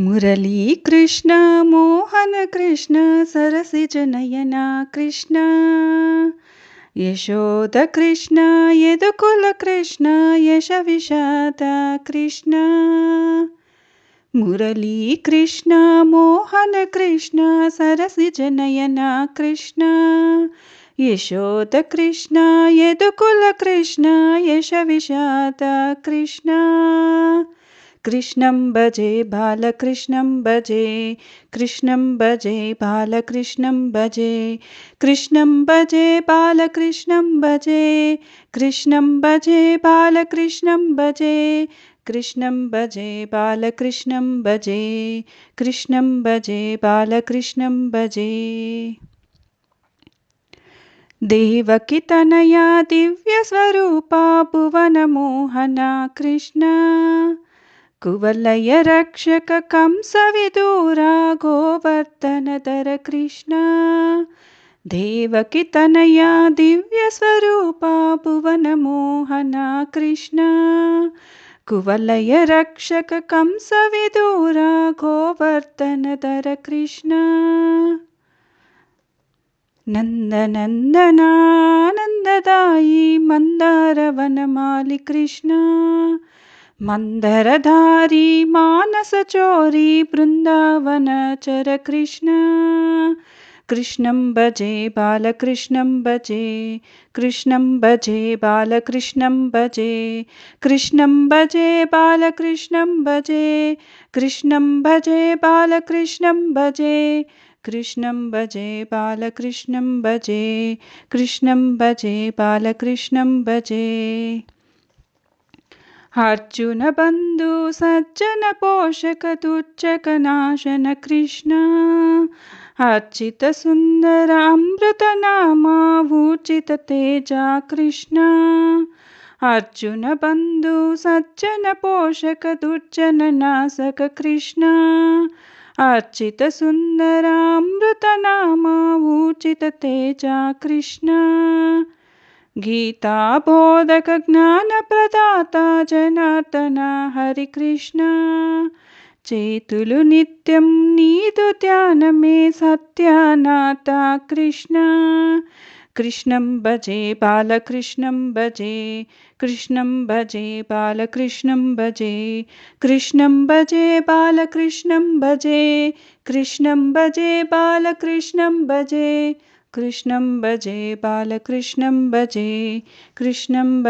मुरलीकृष्ण मोहनकृष्ण सरसिजनयना कृष्ण यशोदकृष्ण यदुकुलकृष्ण यशविषाद कृष्ण मुरलीकृष्ण मोहनकृष्ण सरसिजनयना कृष्ण यशोदकृष्ण यदुकुलकृष्ण यशविषाद कृष्ण कृष्णं भजे बालकृष्णं भजे, कृष्णं भजे बालकृष्णं भजे, कृष्णं भजे बालकृष्णं भजे, कृष्णं भजे बालकृष्णं भजे, कृष्णं भजे बालकृष्णं भजे, कृष्णं भजे बालकृष्णं भजे। देवकितनया दिव्यस्वरूपा भुवनमोहना कृष्ण। कुवलय रक्षक कंसविदूरा गोवर्धनधर कृष्ण देवकितनया दिव्यस्वरूपा भुवनमोहना कृष्ण। कुवलय रक्षक कंसविदूरा गोवर्धनधर कृष्ण नन्दनन्दनानन्ददायि मन्दारवनमालि कृष्ण मन्दरधारी मानसचोरी बृन्दावनचर कृष्ण कृष्णं भजे बालकृष्णं भजे कृष्णं भजे बालकृष्णं भजे कृष्णं भजे बालकृष्णं भजे कृष्णं भजे बालकृष्णं भजे कृष्णं भजे बालकृष्णं भजे कृष्णं भजे बालकृष्णं भजे अर्जुनबन्धु सज्जनपोषकतुच्चकनाशन कृष्ण अर्चितसुन्दर अमृतनामावूर्जिततेजा कृष्ण अर्जुनबन्धु सज्जनपोषकदुर्जननाशक कृष्ण अर्चितसुन्दरामृतनामावूर्जिततेजा कृष्ण గీతాబోధకజ్ఞానప్రదాత జనార్దన హరికృష్ణ చేతులు నిత్యం నీదు ధ్యానమే సత్యానాథ కృష్ణ కృష్ణం భజే బాలకృష్ణం భజే కృష్ణం భజే బాలకృష్ణం భజే కృష్ణం భజే బాలకృష్ణం భజే కృష్ణం భజే బాలకృష్ణం భజే कृष्णं भजे बालकृष्णं भजे कृष्णं